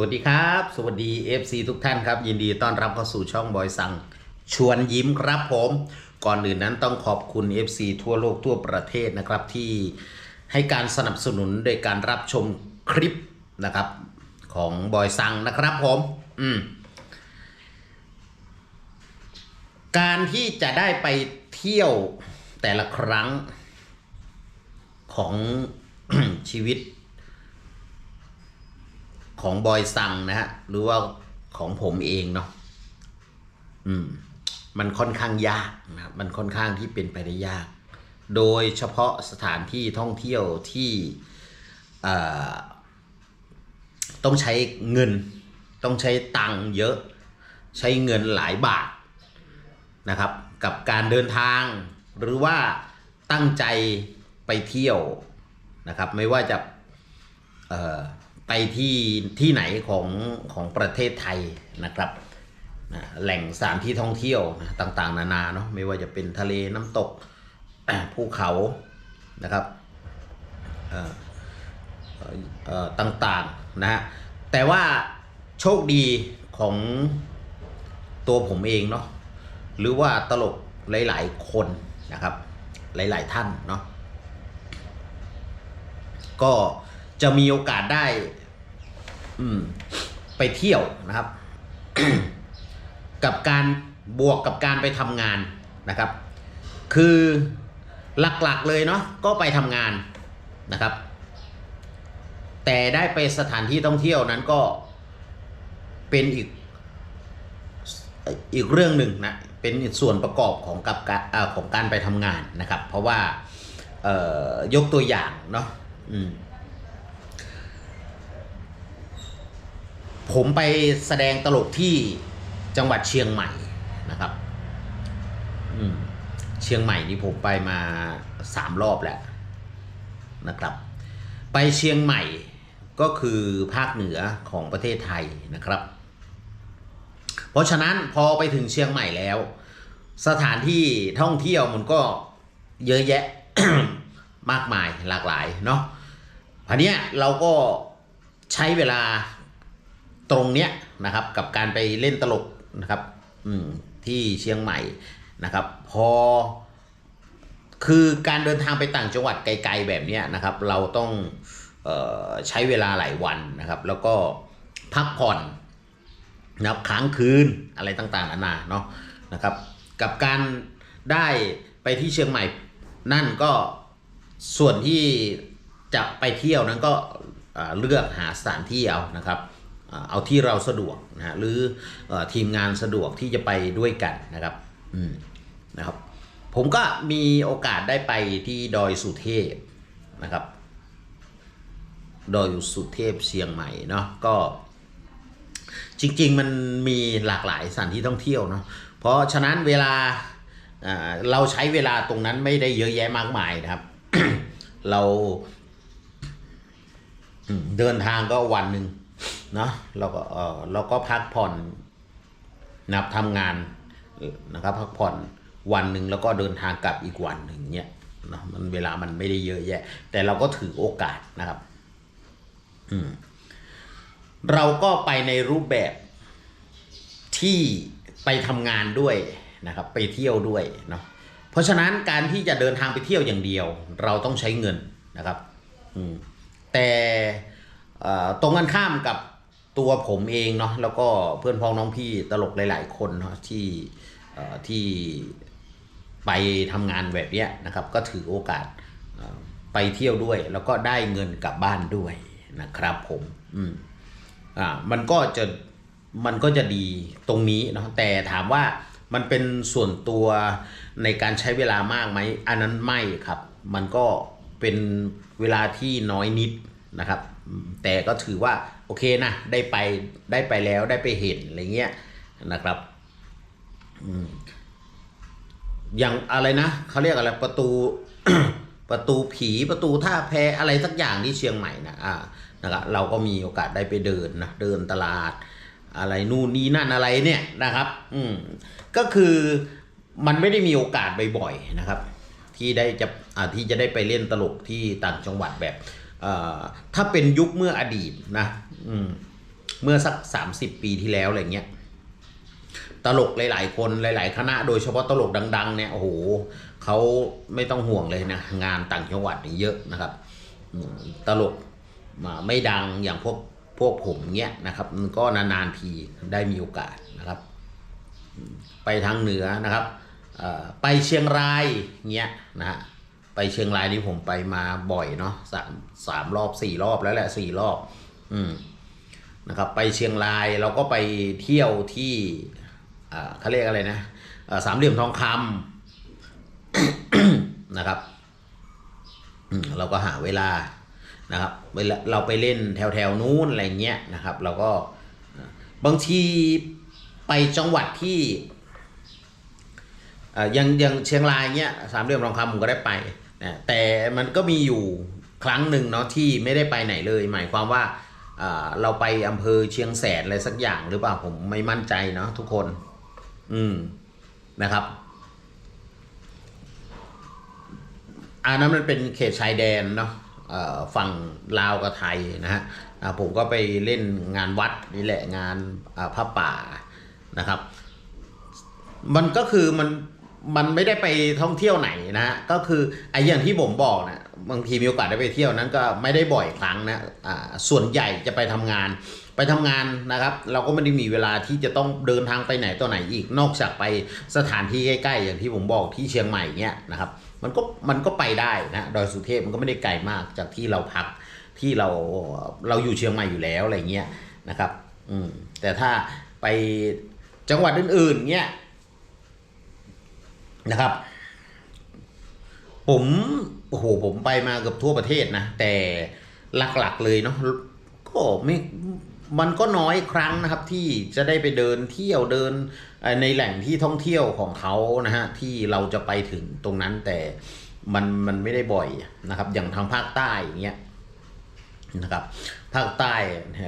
วัสดีครับ สวัสดี FC ทุกท่านครับ ยินดีต้อนรับเข้าสู่ช่องบอยสังชวนยิ้มครับผม ก่อนอื่นนั้นต้องขอบคุณ FC ทั่วโลกทั่วประเทศนะครับที่ให้การสนับสนุนโดยการรับชมคลิปนะครับของบอยสังนะครับผมอืมการที่จะได้ไปเที่ยวแต่ละครั้งของชีวิต ของบอยซังนะฮะหรือว่าของผมเองเนาะอืม มันค่อนข้างยากนะครับมันค่อนข้างที่เป็นไปได้ยาก โดยเฉพาะสถานที่ท่องเที่ยวที่อ่อต้องใช้เงิน ต้องใช้ตังค์เยอะ ใช้เงินหลายบาทนะครับ กับการเดินทาง หรือว่าตั้งใจไปเที่ยวนะครับ ไม่ว่าจะเอ่อ ไปที่ที่ไหนของของประเทศไทยนะครับนะแหล่งสถานที่ท่องเที่ยวนะต่างๆ นานาเนาะไม่ว่าจะเป็นทะเลน้ำตกภูเขานะครับต่างๆนะฮะแต่ว่าโชคดีของตัวผมเองเนาะหรือว่าตลกหลาย ๆ คนนะครับ หลาย ๆ ท่านเนาะก็ จะมีโอกาสได้ อืม ไปเที่ยวนะครับ กับการบวกกับการไปทำงานนะครับ คือหลักๆเลยเนาะก็ไปทำงานนะครับ แต่ได้ไปสถานที่ท่องเที่ยวนั้นก็เป็นอีกอีกเรื่องหนึ่งนะ เป็นส่วนประกอบของกับการของการไปทำงานนะครับ เพราะว่ายกตัวอย่างเนาะอืม ผมไปแสดงตลกที่จังหวัดเชียงใหม่นะครับเชียงใหม่นี่ผมไปมาสามรอบแล้วนะครับ ไปเชียงใหม่ก็คือภาคเหนือของประเทศไทยนะครับ เพราะฉะนั้นพอไปถึงเชียงใหม่แล้ว สถานที่ท่องเที่ยวมันก็เยอะแยะมากมายหลากหลายเนาะพันเนี้ยเราก็ใช้เวลา ตรงเนี้ยนะครับกับการไปเล่นตลกนะครับอืมที่เชียงใหม่นะครับ พอ คือการเดินทางไปต่างจังหวัดไกลๆแบบเนี้ยนะครับ เราต้องเออใช้เวลาหลายวันนะครับ แล้วก็พักผ่อนนะครับค้างคืนอะไรต่างๆนานาเนาะนะครับ กับการได้ไปที่เชียงใหม่นั่นก็ส่วนที่จะไปเที่ยวนั้นก็เลือกหาสถานที่เอานะครับ เอาที่เราสะดวกนะฮะหรืออทีมงานสะดวกที่จะไปด้วยกันนะครับอืมนะครับผมก็มีโอกาสได้ไปที่ดอยสุเทพนะครับ ดอยสุเทพเชียงใหม่เนาะก็ จริง ๆ มันมีหลากหลายสถานที่ท่องเที่ยวเนาะเพราะฉะนั้นเวลาเราใช้เวลาตรงนั้นไม่ได้เยอะแยะมากมายนะครับ เราเดินทางก็วันหนึ่ง นาะเราก็เออเราก็พักผ่อนนับทำงานนะครับพักผ่อนวันหนึ่งแล้วก็เดินทางกลับอีกวันหนึ่งเนี่ยนะมันเวลามันไม่ได้เยอะแยะ แต่เราก็ถือโอกาสนะครับ อืม เราก็ไปในรูปแบบที่ไปทำงานด้วยนะครับ ไปเที่ยวด้วยเนาะเพราะฉะนั้นการที่จะเดินทางไปเที่ยวอย่างเดียว เราต้องใช้เงินนะครับ อืมแต่ตรงกันข้ามกับ ตัวผมเองเนาะแล้วก็เพื่อนพ้องน้องพี่ตลกหลาย ๆ คนเนาะที่ที่ไปทำงานแบบเนี้ยนะครับ ก็ถือโอกาสไปเที่ยวด้วย แล้วก็ได้เงินกลับบ้านด้วยนะครับผมอืมอ่ามันก็จะมันก็จะดีตรงนี้เนาะแต่ถามว่ามันเป็นส่วนตัวในการใช้เวลามากไหมอันนั้นไม่ครับ มันก็เป็นเวลาที่น้อยนิดนะครับ แต่ก็ถือว่า โอเคนะได้ไปได้ไปแล้วได้ไปเห็นอะไรเงี้ยนะครับอย่างอะไรนะเขาเรียกอะไรประตูประตูผีประตูท่าแพอะไรสักอย่างที่เชียงใหม่นะอ่านะครับเราก็มีโอกาสได้ไปเดินนะเดินตลาด อะไรนู่นนี่นั่นอะไรเนี่ยนะครับ อืมก็คือมันไม่ได้มีโอกาสบ่อยๆนะครับ ที่ได้จะอ่าที่จะได้ไปเล่นตลกที่ต่างจังหวัดแบบ ถ้าเป็นยุคเมื่ออดีตนะมเมื่อสักสามสิบปีที่แล้วอะไรเงี้ยตลกหลาย ๆ คนหลาย ๆ คณะ โดยเฉพาะตลกดัง ๆ เนี่ยโอ้โหเขาไม่ต้องห่วงเลยนะงานต่างจังหวัดนี่เยอะนะครับตลกมาไม่ดังอย่างพวกพวกผมเนี้ยนะครับก็นานๆทีได้มีโอกาสนะครับ ไปทางเหนือนะครับไปเชียงรายเงี้ยนะฮะ ไปเชียงรายนี่ผมไปมาบ่อยเนาะสามสามรอบสี่รอบแล้วแหละสี่รอบ อืมนะครับ ไปเชียงรายเราก็ไปเที่ยวที่อ่าเขาเรียกอะไรนะสามเหลี่ยมทองคำนะครับเราก็หาเวลานะครับเวลาเราไปเล่นแถวแถวนู้นอะไรเงี้ยนะครับ เราก็บางทีไปจังหวัดที่อ่อยังยังเชียงรายเนี้ยสามเหลี่ยมทองคำผมก็ได้ไป นะแต่มันก็มีอยู่ครั้งหนึ่งเนาะที่ไม่ได้ไปไหนเลย หมายความว่าเราไปอำเภอเชียงแสนอะไรสักอย่างหรือเปล่าผมไม่มั่นใจเนาะทุกคน อืมนะครับอันนั้นมันเป็นเขตชายแดนเนาะฝั่งลาวกับไทยนะฮะผมก็ไปเล่นงานวัดนี่แหละงานอ่าพระป่านะครับ มันก็คือมัน มันไม่ได้ไปท่องเที่ยวไหนนะฮะก็คือไอ้อย่างที่ผมบอกนะบางทีมีโอกาสได้ไปเที่ยวนั้นก็ไม่ได้บ่อยครั้งนะอ่าส่วนใหญ่จะไปทำงาน ไปทำงานนะครับ เราก็ไม่ได้มีเวลาที่จะต้องเดินทางไปไหนต่อไหนอีกนอกจากไปสถานที่ใกล้ๆ อย่างที่ผมบอกที่เชียงใหม่เนี้ยนะครับ มันก็มันก็ไปได้นะดอยสุเทพมันก็ไม่ได้ไกลมากจากที่เราพักที่เราเราอยู่เชียงใหม่อยู่แล้วอะไรเงี้ยนะครับ อืมแต่ถ้าไปจังหวัดอื่นๆเนี้ย นะครับ ผมโอ้โหผมไปมาเกือบทั่วประเทศนะ แต่หลักๆเลยเนาะก็ไม่มันก็น้อยครั้งนะครับที่จะได้ไปเดินเที่ยวเดินในแหล่งที่ท่องเที่ยวของเขานะฮะที่เราจะไปถึงตรงนั้นแต่มันมันไม่ได้บ่อยนะครับ อย่างทางภาคใต้อย่างเงี้ยนะครับ ภาคใต้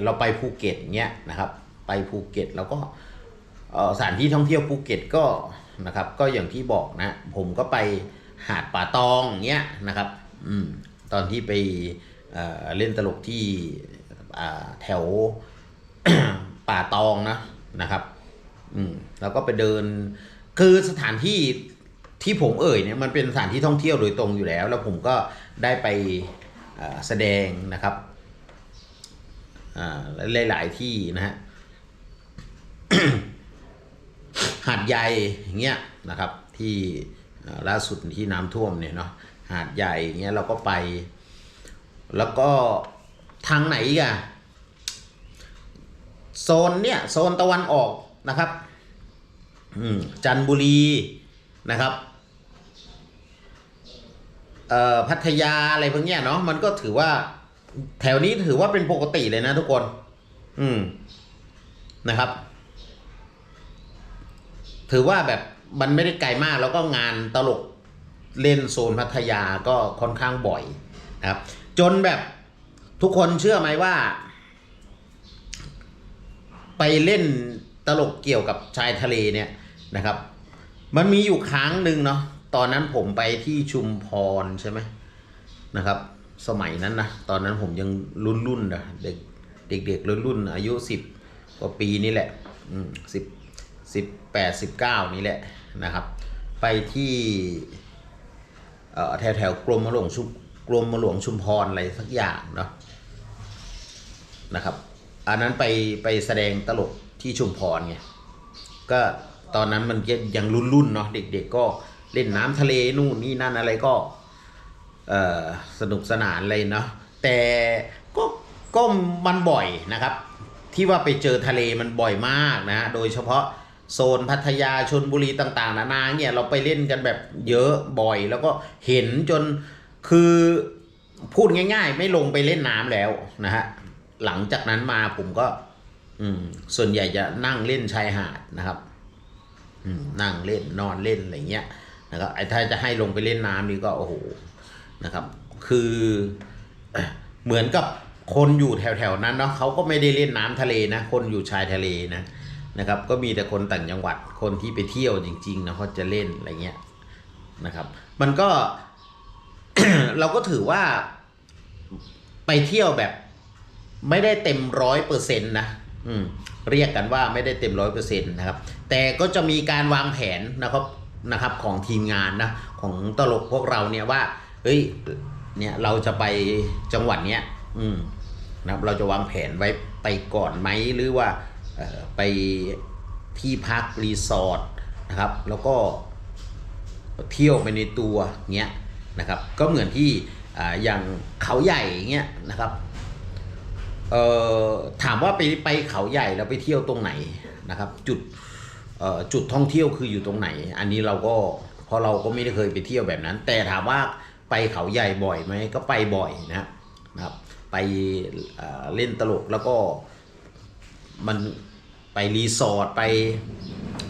เราไปภูเก็ตเงี้ยนะครับ ไปภูเก็ตแล้วก็สถานที่ท่องเที่ยวภูเก็ตก็ นะครับ ก็อย่างที่บอกนะ ผมก็ไปหาดป่าตองเงี้ยนะครับอืมตอนที่ไปเเล่นตลกที่แถวป่าตองนะนะครับ อืมแล้วก็ไปเดิน คือสถานที่ที่ผมเอ่ยเนี่ยมันเป็นสถานที่ท่องเที่ยวโดยตรงอยู่แล้ว แล้วผมก็ได้ไปแสดงนะครับอ่าหลาย ๆ ที่นะฮะ หาดใหญ่อย่างเงี้ยนะครับที่ล่าสุดที่น้ำท่วมเนี่ยเนาะหาดใหญ่อย่างเงี้ยเราก็ไป แล้วก็ทางไหนอีกอะโซนเนี่ยโซนตะวันออกนะครับอืมจันบุรีนะครับเอ่อพัทยาอะไรพวกเนี้ยเนาะมันก็ถือว่าแถวนี้ถือว่าเป็นปกติเลยนะทุกคน อืมนะครับ ถือว่าแบบมันไม่ได้ไกลมากแล้วก็งานตลกเล่นโซนพัทยาก็ค่อนข้างบ่อยนะครับ จนแบบทุกคนเชื่อไหมว่า ไปเล่นตลกเกี่ยวกับชายทะเลเนี่ยนะครับ มันมีอยู่ครั้งหนึ่งเนาะตอนนั้นผมไปที่ชุมพรใช่ไหมนะครับ สมัยนั้นนะตอนนั้นผมยังรุ่นรุ่นนะเด็กเด็กรุ่นรุ่นอายุสิบกว่าปีนี่แหละสิบสิบ แปดสิบเก้านี่แหละนะครับ ไปที่แถวแถวกรมหลวงชุมกรมหลวงชุมพรอะไรสักอย่างเนาะนะครับ อันนั้นไปไปแสดงตลกที่ชุมพรไงก็ตอนนั้นมันยังรุ่นรุ่นๆเนาะเด็กๆก็เล่นน้ำทะเลนู่นนี่นั่นอะไรก็สนุกสนานเลยเนาะแต่ก็ก็มันบ่อยนะครับ ที่ว่าไปเจอทะเลมันบ่อยมากนะ โดยเฉพาะ โซนพัทยาชนบุรีต่างๆ นานาเนี่ยเราไปเล่นกันแบบเยอะบ่อย แล้วก็เห็นจนคือพูดง่าย ๆ ไม่ลงไปเล่นน้ำแล้วนะฮะหลังจากนั้นมาผมก็ อืม ส่วนใหญ่จะนั่งเล่นชายหาดนะครับนั่งเล่นนอนเล่นอะไรเงี้ยนะครับไอ้ถ้าจะให้ลงไปเล่นน้ำนี่ก็โอ้โหนะครับ คือเหมือนกับคนอยู่แถวๆนั้นเนาะเขาก็ไม่ได้เล่นน้ำทะเลนะ คนอยู่ชายทะเลนะ นะครับก็มีแต่คนต่างจังหวัดคนที่ไปเที่ยวจริงๆนะเขาจะเล่นอะไรเงี้ยนะครับ มันก็ เราก็ถือว่าไปเที่ยวแบบ ไม่ได้เต็มร้อยเปอร์เซ็นต์นะอืมเรียกกันว่าไม่ได้เต็มร้อยเปอร์เซ็นต์นะครับ แต่ก็จะมีการวางแผนนะครับนะครับ ของทีมงานนะของตลกพวกเราเนี่ยว่า เฮ้ย เนี่ยเราจะไปจังหวัดเนี้ย อืมนะครับเราจะวางแผนไว้ไปก่อนไหมหรือว่า ไปที่พักรีสอร์ทนะครับ แล้วก็เที่ยวไปในตัวเงี้ยนะครับ ก็เหมือนที่ออย่างเขาใหญ่เงี้ยนะครับถามว่าไปไปเขาใหญ่แล้วไปเที่ยวตรงไหนนะครับ จุดจุดท่องเที่ยวคืออยู่ตรงไหน อันนี้เราก็เพราะเราก็ไม่ได้เคยไปเที่ยวแบบนั้น แต่ถามว่าไปเขาใหญ่บ่อยไหมก็ไปบ่อยนะนะครับ ไปเล่นตลกแล้วก็ มันไปรีสอร์ทไป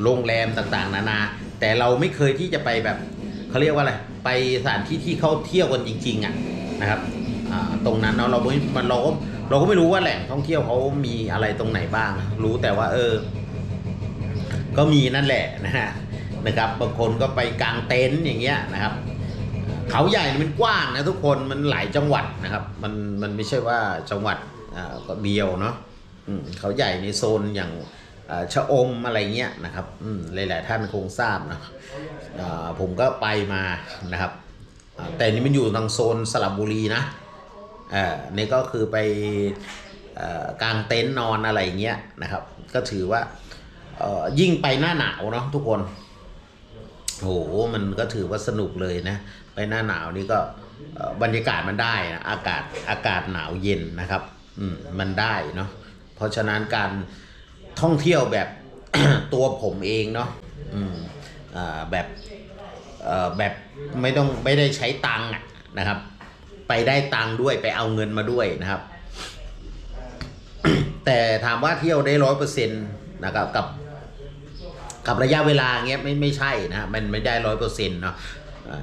โรงแรมต่างๆ นานา แต่เราไม่เคยที่จะไปแบบเขาเรียกว่าอะไรไปสถานที่ที่เขาเที่ยวกันจริง ๆอะนะครับตรงนั้นเนาะเราไม่มันเราก็เราก็ไม่รู้ว่าแหล่งท่องเที่ยวเขามีอะไรตรงไหนบ้าง รู้แต่ว่า เออ ก็มีนั่นแหละนะฮะนะครับบางคนก็ไปกางเต็นท์อย่างเงี้ยนะครับ เขาใหญ่มันกว้างนะทุกคนมันหลายจังหวัดนะครับ มันมันไม่ใช่ว่าจังหวัดอ่าก็เดียวเนาะ เขาใหญ่ในโซนอย่างชะอมอะไรเงี้ยนะครับหลาย ๆ ท่านคงทราบนะผมก็ไปมานะครับ แต่นี่มันอยู่ทางโซนสระบุรีนะอ่านี่ก็คือไปเอ่อกางเต็นท์นอนอะไรเงี้ยนะครับ ก็ถือว่ายิ่งไปหน้าหนาวเนาะทุกคนโหมันก็ถือว่าสนุกเลยนะ ไปหน้าหนาวนี่ก็บรรยากาศมันได้นะอากาศอากาศหนาวเย็นนะครับ อืมมันได้เนาะ เพราะฉะนั้นการท่องเที่ยวแบบ ตัวผมเองเนาะอืมอ่แบบอ่แบบไม่ต้องไม่ได้ใช้ตังค์นะครับ ไปได้ตังค์ด้วยไปเอาเงินมาด้วยนะครับ แต่ถามว่าเที่ยวได้ร้อยเปอร์เซ็นต์นะครับกับกับระยะเวลาเงี้ยไม่ไม่ใช่นะมันไม่ได้ร้อยเปอร์เซ็นต์เนาะ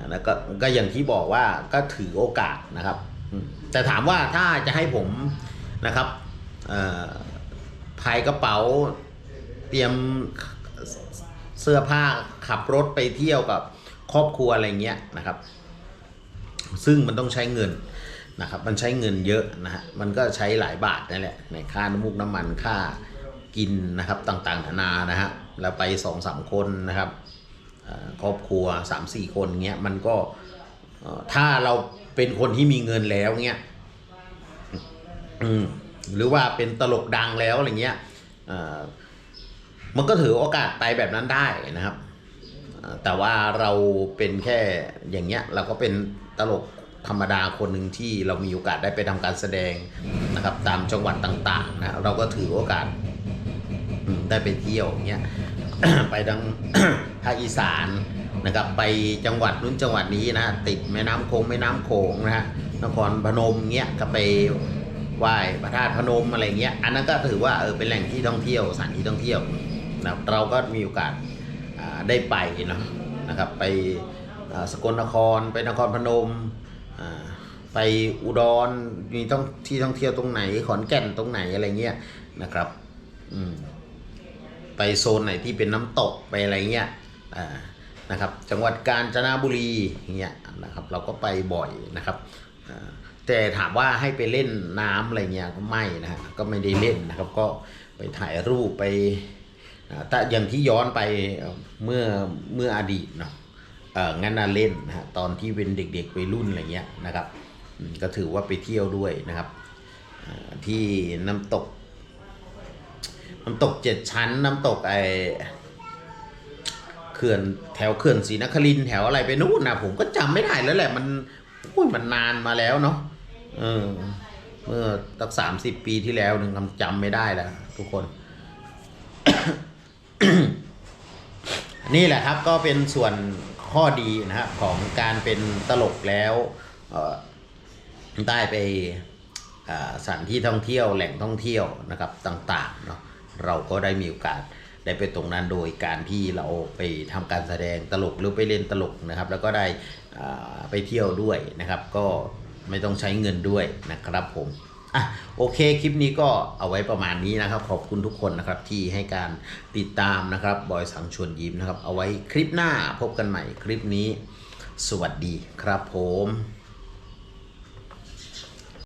แล้วก็ก็อย่างที่บอกว่าก็ถือโอกาสนะครับ แต่ถามว่าถ้าจะให้ผมนะครับ เอ่อพายกระเป๋า เตรียมเสื้อผ้าขับรถไปเที่ยวกับครอบครัวอะไรเงี้ยนะครับ ซึ่งมันต้องใช้เงินนะครับ มันใช้เงินเยอะนะฮะ มันก็ใช้หลายบาทนั่นแหละในค่าน้ำมูกน้ำมันค่ากินนะครับต่างๆ นานานะฮะแล้วไปสองสามคนนะครับครอบครัวสามสี่คนเงี้ยมันก็ถ้าเราเป็นคนที่มีเงินแล้วเงี้ยอืม หรือว่าเป็นตลกดังแล้วอะไรเงี้ยมันก็ถือโอกาสไปแบบนั้นได้นะครับ แต่ว่าเราเป็นแค่อย่างเงี้ยเราก็เป็นตลกธรรมดาคนหนึ่งที่เรามีโอกาสได้ไปทำการแสดงนะครับตามจังหวัดต่างๆนะเราก็ถือโอกาสได้ไปเที่ยวเงี้ยไปทางภาคอีสานนะครับไปจังหวัดนู้นจังหวัดนี้นะติดแม่น้ำโขงแม่น้ำโขงนะฮะนครพนมเงี้ยก็ไป ไหว้พระธาตุพนมอะไรเงี้ย อันนั้นก็ถือว่าเออเป็นแหล่งที่ท่องเที่ยวสถานที่ท่องเที่ยวนะเราก็มีโอกาสาได้ไปเนาะนะครับ ไปสกลนครไปนครพนมไปอุดรมีต้องที่ท่องเที่ยวตรงไหนขอนแก่นตรงไหนอะไรเงี้ยนะครับอืมไปโซนไหนที่เป็นน้ำตกไปอะไรเงี้ยอ่านะครับ จังหวัดกาญจนบุรีเงี้ยนะครับ เราก็ไปบ่อยนะครับอ่า แต่ถามว่าให้ไปเล่นน้ำอะไรเงี้ยก็ไม่นะฮะก็ไม่ได้เล่นนะครับ ก็ไปถ่ายรูปไปแต่อย่างที่ย้อนไปเมื่อเมื่ออดีตเนาะเอองั้นน่ะเล่นนะฮะตอนที่เป็นเด็กๆวัยรุ่นอะไรเงี้ยนะครับก็ถือว่าไปเที่ยวด้วยนะครับ ที่น้ำตก น้ำตกเจ็ดชั้น น้ำตกไอเขื่อนแถวเขื่อนศรีนครินแถวอะไรไปนู่นนะผมก็จำไม่ได้แล้วแหละมันอุ้ยมันนานมาแล้วเนาะ เออ เมื่อตั้งสามสิบปีที่แล้วหนึ่งคำจำไม่ได้แล้วทุกคน นี่แหละครับก็เป็นส่วนข้อดีนะครับของการเป็นตลกแล้วได้ไปสถานที่ท่องเที่ยวแหล่งท่องเที่ยวนะครับต่างๆเนาะเราก็ได้มีโอกาสได้ไปตรงนั้นโดยการที่เราไปทำการแสดงตลกหรือไปเล่นตลกนะครับ แล้วก็ได้ไปเที่ยวด้วยนะครับ ก็ ไม่ต้องใช้เงินด้วยนะครับผมอะโอเคคลิปนี้ก็เอาไว้ประมาณนี้นะครับ ขอบคุณทุกคนนะครับที่ให้การติดตามนะครับบอยสังชวนยิ้มนะครับ เอาไว้คลิปหน้าพบกันใหม่คลิปนี้ สวัสดีครับผม